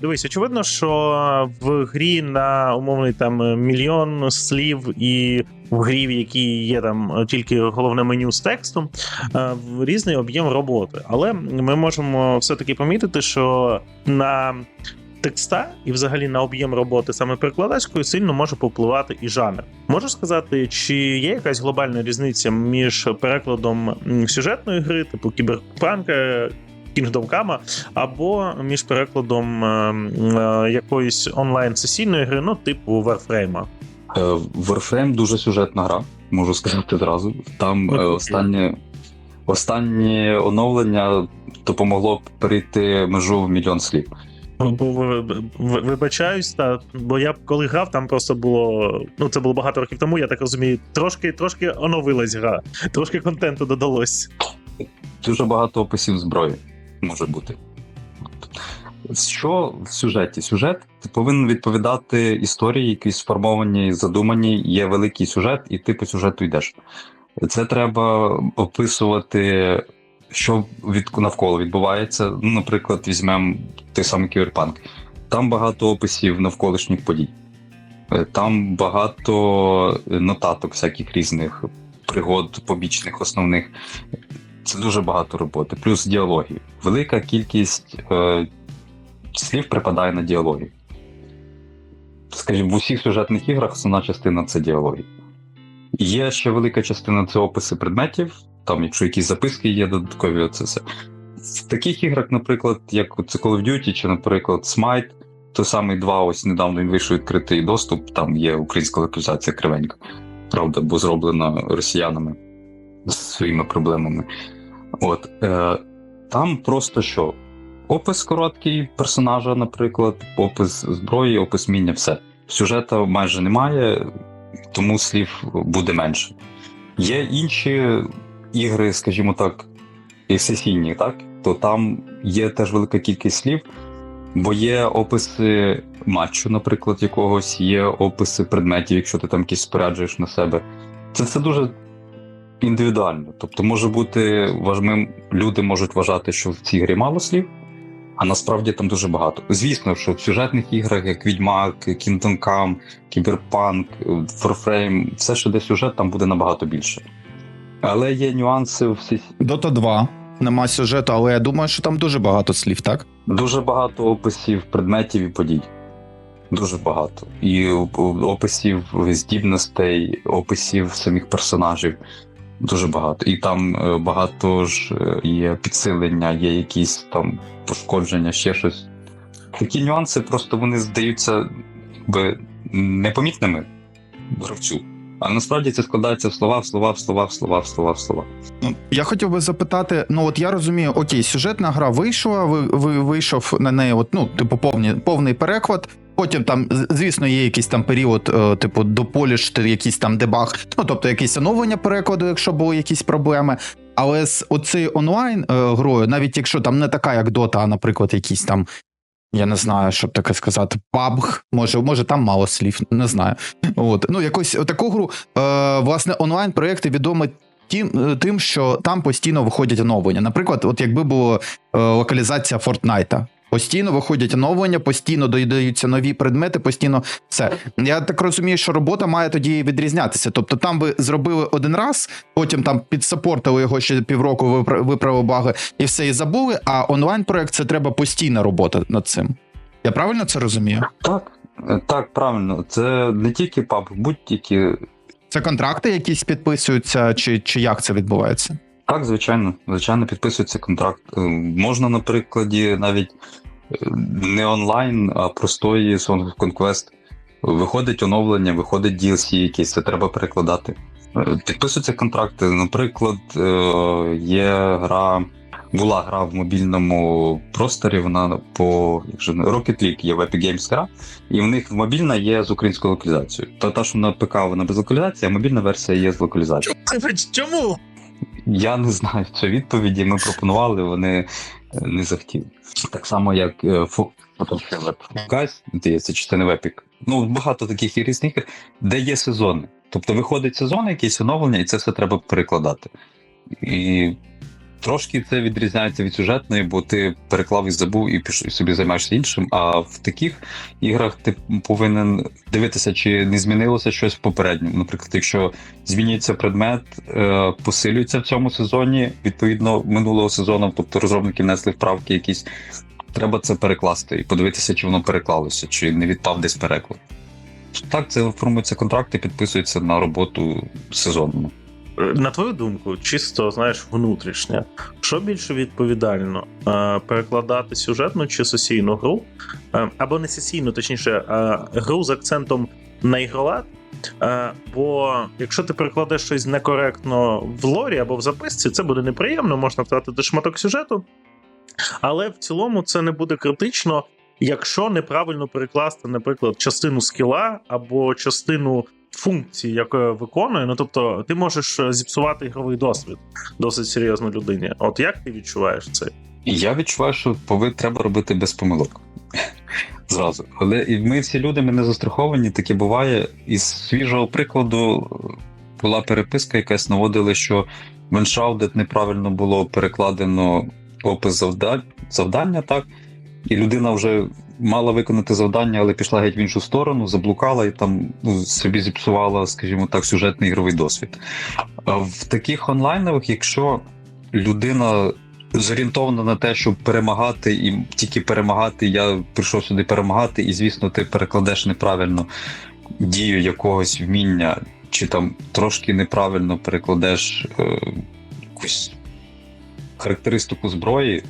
дивись, очевидно, що в грі на умовний там мільйон слів і в грі, в якій є там тільки головне меню з текстом, е, різний об'єм роботи. Але ми можемо все-таки помітити, що на текста і взагалі на об'єм роботи саме перекладачкою сильно може повпливати і жанр. Можу сказати, чи є якась глобальна різниця між перекладом сюжетної гри, типу кіберпанка. Kingdom Come, або між перекладом е, е, якоїсь онлайн-сесійної гри, ну, типу Warframe. Е, Warframe дуже сюжетна гра, можу сказати зразу. Там е, останнє, останнє оновлення допомогло перейти межу в мільйон слів. Ви- Вибачаюсь, та бо я коли грав, там просто було. Ну це було багато років тому. Я так розумію, трошки трошки оновилась гра, трошки контенту додалось. Дуже багато описів зброї може бути. Що в сюжеті? Сюжет повинен відповідати історії, якісь сформовані, задумані, є великий сюжет, і ти по сюжету йдеш. Це треба описувати, що від навколо відбувається. Ну, наприклад, візьмемо той самий кіберпанк. Там багато описів навколишніх подій. Е, Там багато нотаток всяких різних пригод, побічних, основних. Це дуже багато роботи, плюс діалогів. Велика кількість е, слів припадає на діалоги. Скажімо, в усіх сюжетних іграх основна частина це діалоги. Є ще велика частина це описи предметів, там, якщо якісь записки є додаткові, оце все. В таких іграх, наприклад, як це Call of Duty чи, наприклад, Smite, той самий 2, ось недавно він вийшов відкритий доступ, там є українська локалізація кривенька, правда, бо зроблена росіянами з своїми проблемами. От, е, там просто що? Опис короткий персонажа, наприклад, опис зброї, опис міння, все. Сюжета майже немає, тому слів буде менше. Є інші ігри, скажімо так, сесійні, так? То там є теж велика кількість слів, бо є описи матчу, наприклад, якогось, є описи предметів, якщо ти там якісь споряджуєш на себе. Це все дуже індивідуально. Тобто, може бути важливим, люди можуть вважати, що в цій грі мало слів, а насправді там дуже багато. Звісно, що в сюжетних іграх, як Відьмак, Kingdom Come, Кіберпанк, Warframe, все, що де сюжет, там буде набагато більше. Але є нюанси в сі- Dota 2. Нема сюжету, але я думаю, що там дуже багато слів, так? Дуже багато описів предметів і подій. Дуже багато. І описів здібностей, описів самих персонажів. Дуже багато. І там е, багато ж е, є підсилення, є якісь там пошкодження, ще щось. Такі нюанси просто вони здаються якби, непомітними гравцю. А насправді це складається в слова, в слова, в слова, в слова, в слова, в слова. Ну, я хотів би запитати: ну от я розумію, окей, сюжетна гра вийшла, ви, ви вийшов на неї, от, ну, типу, повні, повний переклад. Потім там, звісно, є якийсь там період, е, типу, дополішити якийсь там дебаг, ну тобто якісь оновлення перекладу, якщо були якісь проблеми. Але з оцею онлайн е, грою, навіть якщо там не така, як Dota, а, наприклад, якісь там. Я не знаю, що б таке сказати. PUBG, може, може там мало слів, не знаю. От ну якось таку гру. Е, власне, онлайн проекти відомі тим, е, тим, що там постійно виходять оновлення. Наприклад, от якби була е, локалізація Фортнайта. Постійно виходять оновлення, постійно додаються нові предмети, постійно все. Я так розумію, що робота має тоді відрізнятися. Тобто там ви зробили один раз, потім там підсапортили його ще півроку, виправили баги і все і забули. А онлайн проект це треба постійна робота над цим. Я правильно це розумію? Так, так, правильно. Це не тільки паб, будь-які Це контракти якісь підписуються, чи, чи як це відбувається? Так, звичайно, звичайно, підписується контракт. Е, Можна, на прикладі, навіть е, не онлайн, а простої Song of Conquest. Виходить оновлення, виходить DLC якийсь, це треба перекладати. Е, Підписуються контракти. Наприклад, є гра, була гра в мобільному просторі, вона по як же, Rocket League є в Epic Games гра, і в них мобільна є з українською локалізацією. Та, та що на ПК вона без локалізації, а мобільна версія є з локалізацією. Чому? Я не знаю що відповіді. Ми пропонували, вони е, не захотіли. Так само, як Фокас, здається, чи це не в Epic. Ну, багато таких і різних, де є сезони. Тобто виходить сезон, якийсь оновлення, і це все треба перекладати. І Трошки це відрізняється від сюжетної, бо ти переклав і забув і пішов і собі займаєшся іншим. А в таких іграх ти повинен дивитися, чи не змінилося щось в попередньому. Наприклад, якщо змінюється предмет, е, посилюється в цьому сезоні відповідно минулого сезону, тобто розробники внесли вправки якісь. Треба це перекласти і подивитися, чи воно переклалося, чи не відпав десь переклад. Так, це формуються контракти, підписуються на роботу сезонну. На твою думку, чисто знаєш, внутрішнє, що більше відповідально е, перекладати сюжетну чи сесійну гру, Е, або не сесійну, точніше, е, гру з акцентом на ігролад. Бо якщо ти перекладеш щось некоректно в лорі або в записці, це буде неприємно, можна втратити шматок сюжету. Але в цілому це не буде критично, якщо неправильно перекласти, наприклад, частину скіла або частину функції, яку виконує. Ну тобто, ти можеш е, зіпсувати ігровий досвід досить серйозно людині. От як ти відчуваєш це? Я відчуваю, що пови треба робити без помилок. Зразу. Але і ми всі люди, ми не застраховані, таке буває. Із свіжого прикладу е, була переписка, якась наводила, що в Enshrouded неправильно було перекладено опис завдань, завдання, так? І людина вже мала виконати завдання, але пішла геть в іншу сторону, заблукала і там ну, собі зіпсувала, скажімо так, сюжетний ігровий досвід. А в таких онлайнових, якщо людина зорієнтована на те, щоб перемагати, і тільки перемагати, я прийшов сюди перемагати, і звісно, ти перекладеш неправильно дію якогось вміння, чи там трошки неправильно перекладеш е, якусь характеристику зброї,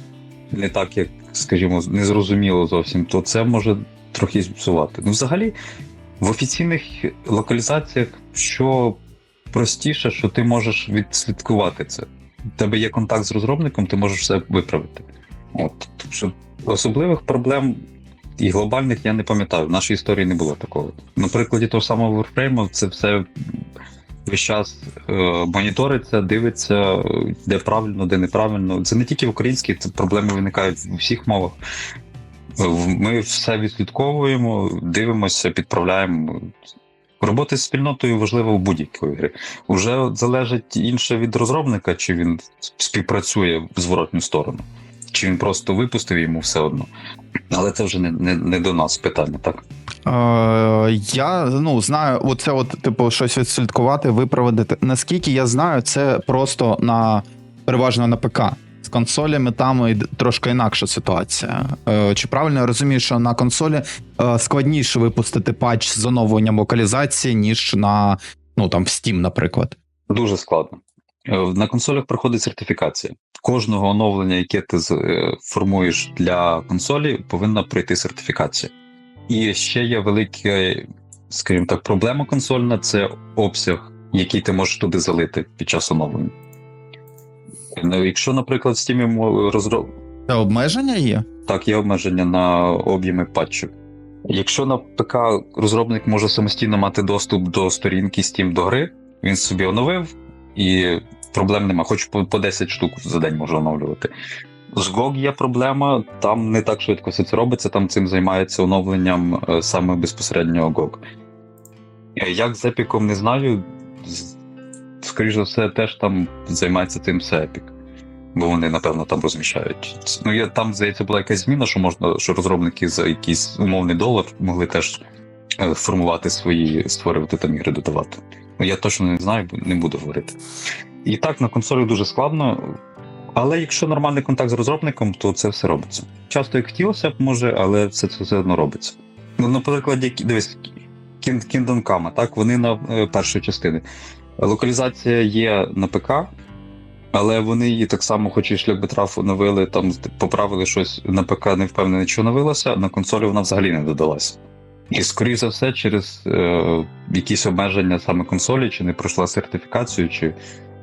не так, як, скажімо, незрозуміло зовсім, то це може трохи зіпсувати. Ну, взагалі, в офіційних локалізаціях, що простіше, що ти можеш відслідкувати це. У тебе є контакт з розробником, ти можеш все виправити. От, що особливих проблем і глобальних я не пам'ятаю. В нашій історії не було такого. На прикладі того самого Warframe це все весь час е, моніториться, дивиться, де правильно, де неправильно. Це не тільки в українській, це проблеми виникають в усіх мовах. Е, Ми все відслідковуємо, дивимося, підправляємо. Робота з спільнотою важлива у будь-якої гри. Уже залежить інше від розробника, чи він співпрацює в зворотню сторону, чи він просто випустив йому все одно. Але це вже не, не, не до нас питання, так? Е, я ну знаю, оце от, типу, щось відслідкувати, виправити. Наскільки я знаю, це просто на переважно на ПК. З консолями там і трошки інакша ситуація. Е, Чи правильно я розумію, що на консолі е, складніше випустити патч з оновленням локалізації, ніж на ну там в Steam, наприклад. Дуже складно. Е, На консолях проходить сертифікація. Кожного оновлення, яке ти е, формуєш для консолі, повинна пройти сертифікація. І ще є велика, скажімо так, проблема консольна це обсяг, який ти можеш туди залити під час оновлення. Ну, Якщо, наприклад, в Steam мо- розро... Це обмеження є? Так, є обмеження на об'єми патчів. Якщо на ПК розробник може самостійно мати доступ до сторінки Steam до гри, він собі оновив і проблем нема, хоч по, по 10 штук за день може оновлювати. З GOG є проблема, там не так швидко все це робиться, там цим займається оновленням е, саме безпосередньо GOG. Е, Як з Epic не знаю, скоріш за все, теж там займається цим все Epic бо вони, напевно, там розміщають. Ну, я, там, здається, була якась зміна, що можна, що розробники за якийсь умовний долар могли теж е, формувати свої, створювати там ігри, додавати. Ну, я точно не знаю, бо не буду говорити. І так, на консолі дуже складно. Але якщо нормальний контакт з розробником, то це все робиться. Часто як хотілося б, може, але все це все одно робиться. Ну, наприклад, які- дивись, King- Kingdom Come, так, вони на е, першої частини. Локалізація є на ПК, але вони її так само, хоч і шлях битраф оновили, там поправили щось на ПК, не впевнений, що оновилося, на консолі вона взагалі не додалася. І, скоріш за все, через е, якісь обмеження саме консолі, чи не пройшла сертифікацію, чи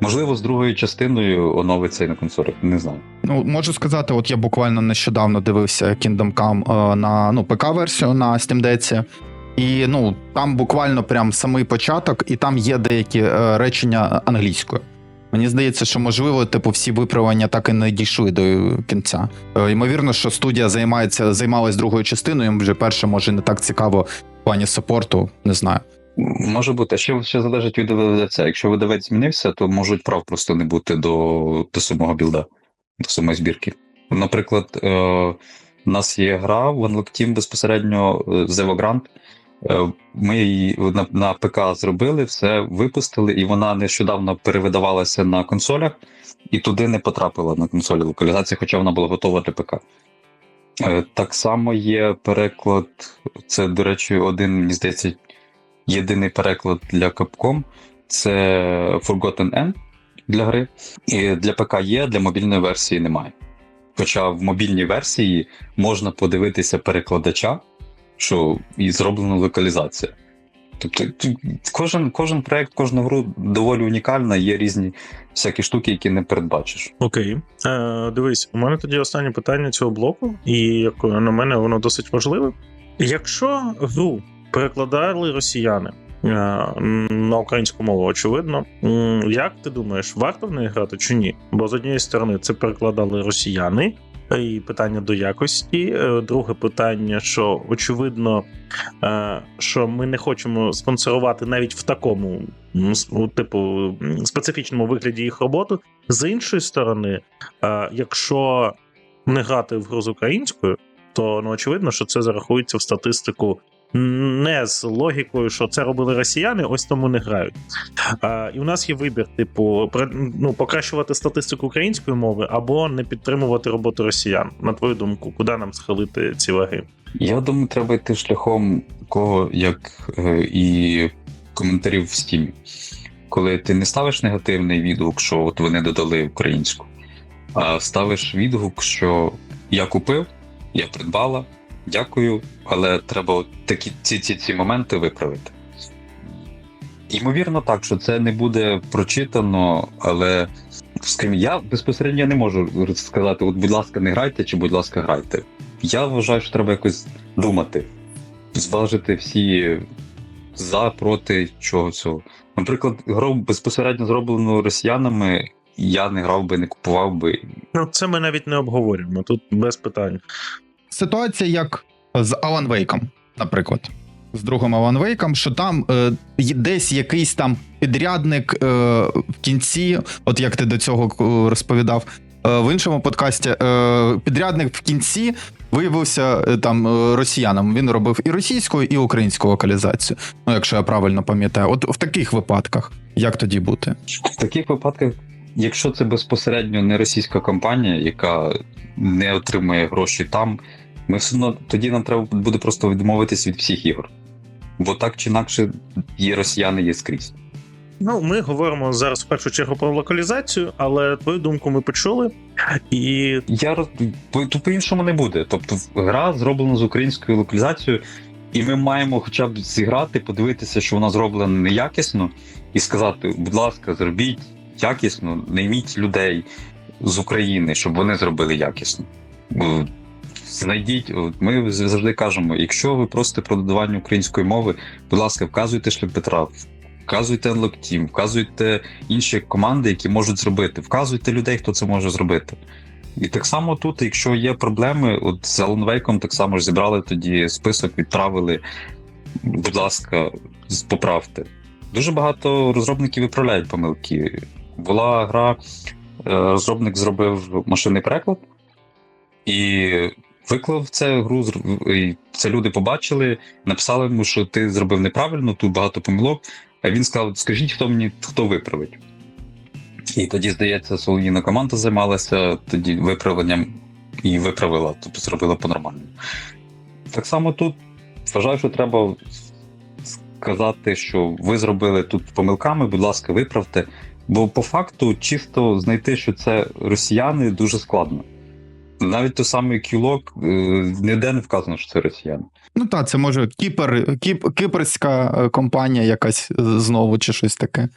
можливо з другою частиною оновиться і на консолях, не знаю. Ну, можу сказати, от я буквально нещодавно дивився Kingdom Come е, на ну, ПК-версію на Steam Deck, і ну, там буквально прям самий початок, і там є деякі е, речення англійською. Мені здається, що можливо, типу, всі виправлення так і не дійшли до кінця. Е, ймовірно, що студія займається займалась другою частиною, їм вже перше може не так цікаво в плані саппорту, не знаю. Може бути, ще, ще залежить від видавця. Якщо видавець змінився, то можуть прав просто не бути до, до самого білда, до самої збірки. Наприклад, е, у нас є гра в Unlock Team безпосередньо Grant. Е, Ми її на, на ПК зробили, все випустили, і вона нещодавно перевидавалася на консолях, і туди не потрапила на консолі локалізації, хоча вона була готова для ПК. Е, Так само є переклад. Це, до речі, один, мені здається, єдиний переклад для Capcom. Це Forgotten End для гри. І для ПК є, для мобільної версії немає. Хоча в мобільній версії можна подивитися перекладача, що і зроблена локалізація. Тобто кожен, кожен проект, кожну гру доволі унікальна, є різні всякі штуки, які не передбачиш. Окей. Е, дивись, у мене тоді останнє питання цього блоку, і як на мене, воно досить важливе. Якщо гру перекладали росіяни е, на українську мову, очевидно, як ти думаєш, варто в неї грати чи ні? Бо з однієї сторони це перекладали росіяни. І питання до якості. Е, Друге питання, що очевидно, е, що ми не хочемо спонсорувати навіть в такому типу специфічному вигляді їх роботу. З іншої сторони, е, якщо не грати в гру з українською, то ну очевидно, що це зарахується в статистику не з логікою, що це робили росіяни, ось тому не грають. А, і у нас є вибір: типу, ну, покращувати статистику української мови або не підтримувати роботу росіян. На твою думку, куди нам схилити ці ваги? Я думаю, треба йти шляхом такого, як е, і коментарів в стімі. Коли ти не ставиш негативний відгук, що от вони додали українську, а ставиш відгук, що я купив, я придбала, дякую, але треба такі ці, ці, ці моменти виправити. Ймовірно, так, що це не буде прочитано, але скажімо, я безпосередньо не можу сказати: от, будь ласка, не грайте, чи будь ласка, грайте. Я вважаю, що треба якось думати, зважити всі за, проти чого цього. Наприклад, гру безпосередньо зроблену росіянами, я не грав би, не купував би. Ну, це ми навіть не обговорюємо. Тут без питань. Ситуація як з Alan Wake, наприклад. З другим Alan Wake, що там е, десь якийсь там підрядник е, в кінці, от як ти до цього е, розповідав, е, в іншому подкасті, е, підрядник в кінці виявився там росіянам. Він робив і російську, і українську локалізацію. Ну, якщо я правильно пам'ятаю. От в таких випадках, як тоді бути? В таких випадках, якщо це безпосередньо не російська компанія, яка не отримує гроші там, ми все одно тоді нам треба буде просто відмовитись від всіх ігор. Бо так чи інакше, є росіяни є скрізь. Ну, ми говоримо зараз в першу чергу про локалізацію, але твою думку ми почули. І Я роз- по-іншому не буде. Тобто, гра зроблена з українською локалізацією, і ми маємо хоча б зіграти, подивитися, що вона зроблена неякісно, і сказати: будь ласка, зробіть якісно, найміть людей з України, щоб вони зробили якісно. Знайдіть, ми завжди кажемо: якщо ви просите про додавання української мови, будь ласка, вказуйте шлях Петра, вказуйте Unlock Team, вказуйте інші команди, які можуть зробити, вказуйте людей, хто це може зробити. І так само тут, якщо є проблеми, от з Wake так само ж зібрали тоді список, відправили. Будь ласка, поправте. Дуже багато розробників виправляють помилки. Була гра, е, розробник зробив машинний переклад і виклав це гру. Це люди побачили, написали йому, що ти зробив неправильно, тут багато помилок. А він сказав: скажіть, хто мені хто виправить. І тоді, здається, Солоніна команда займалася тоді виправленням і виправила, тобто зробила по-нормальному. Так само тут вважаю, що треба сказати, що ви зробили тут помилками, будь ласка, виправте. Бо по факту чисто знайти, що це росіяни, дуже складно. Навіть той самий кілок е, ніде не вказано, що це росіяни. Ну так, це може кіпер, кіп, кіпрська е, компанія якась е, знову чи щось таке.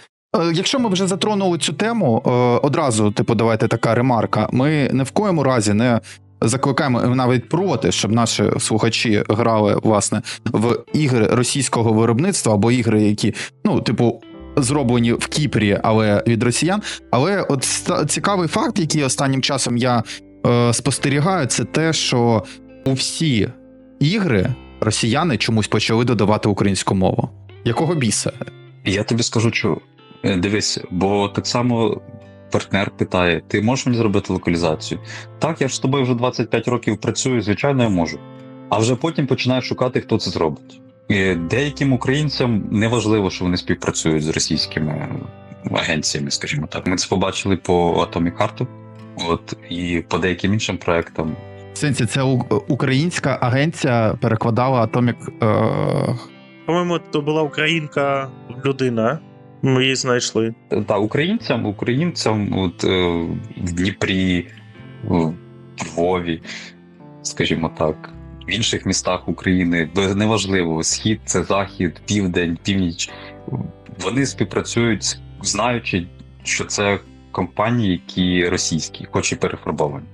Якщо ми вже затронули цю тему, одразу, типу, давайте така ремарка. Ми не в коєму разі не закликаємо навіть проти, щоб наші слухачі грали власне в ігри російського виробництва або ігри, які, ну, типу, зроблені в Кіпрі, але від росіян. Але от цікавий факт, який останнім часом я е, спостерігаю, це те, що у всі ігри росіяни чомусь почали додавати українську мову. Якого біса? Я тобі скажу, що е, дивись, бо так само партнер питає: ти можеш мені зробити локалізацію? Так, я ж з тобою вже 25 років працюю, звичайно, я можу. А вже потім починаю шукати, хто це зробить. Деяким українцям не важливо, що вони співпрацюють з російськими агенціями, скажімо так. Ми це побачили по Atomic Heart, от і по деяким іншим проектам. В сенсі, це українська агенція перекладала Atomic. Е... По-моєму, то була українка людина. Ми її знайшли. Та українцям, українцям, от е, в Дніпрі, в Львові, скажімо так, в інших містах України, неважливо, схід, це захід, південь, північ. Вони співпрацюють, знаючи, що це компанії, які російські, хоч і перефарбовані.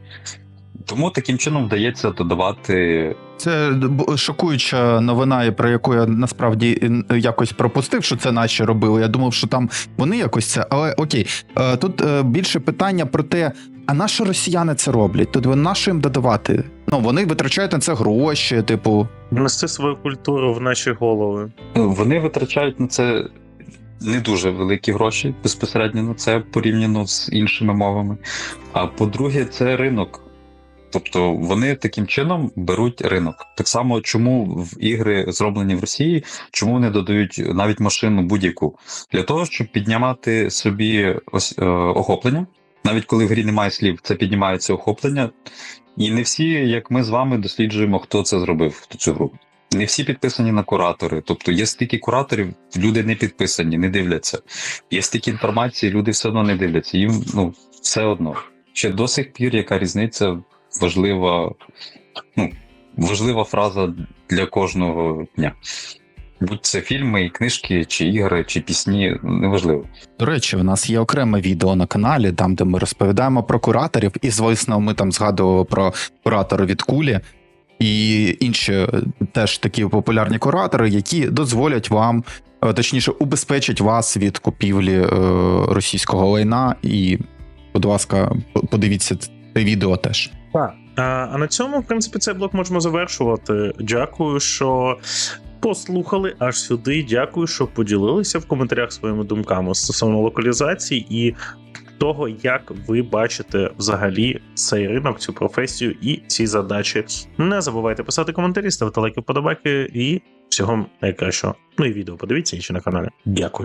Тому таким чином вдається додавати Це шокуюча новина, про яку я насправді е, якось пропустив, що це наші робили. Я думав, що там вони якось це. Але окей, Е, тут е, більше питання про те, а на що росіяни це роблять? Тут на що їм додавати? Ну вони витрачають на це гроші, типу. Нести свою культуру в наші голови. Вони витрачають на це не дуже великі гроші безпосередньо на це порівняно з іншими мовами. А по-друге, це ринок. Тобто вони таким чином беруть ринок. Так само, чому в ігри зроблені в Росії, чому вони додають навіть машину будь-яку для того, щоб піднімати собі ось е, охоплення. Навіть коли в грі немає слів, це піднімається охоплення. І не всі, як ми з вами, досліджуємо, хто це зробив, хто цю гру. Не всі підписані на куратори. Тобто є стільки кураторів, люди не підписані, не дивляться. Є стільки інформації, люди все одно не дивляться. Їм ну все одно. Ще до сих пір яка різниця важлива, ну, важлива фраза для кожного дня. Будь це фільми, книжки, чи ігри, чи пісні, неважливо. До речі, в нас є окреме відео на каналі, там де ми розповідаємо про кураторів, і звісно, ми там згадували про куратора від кулі. І інші е, теж такі популярні куратори, які дозволять вам, е, точніше, убезпечать вас від купівлі е, російського лайна. І, будь ласка, подивіться це відео теж. А, а на цьому, в принципі, цей блок можемо завершувати. Дякую, що послухали аж сюди. Дякую, що поділилися в коментарях своїми думками стосовно локалізації і того, як ви бачите взагалі цей ринок, цю професію і ці задачі. Не забувайте писати коментарі, ставити лайки, вподобайки і всього найкращого. Ну і відео подивіться інші на каналі. Дякую.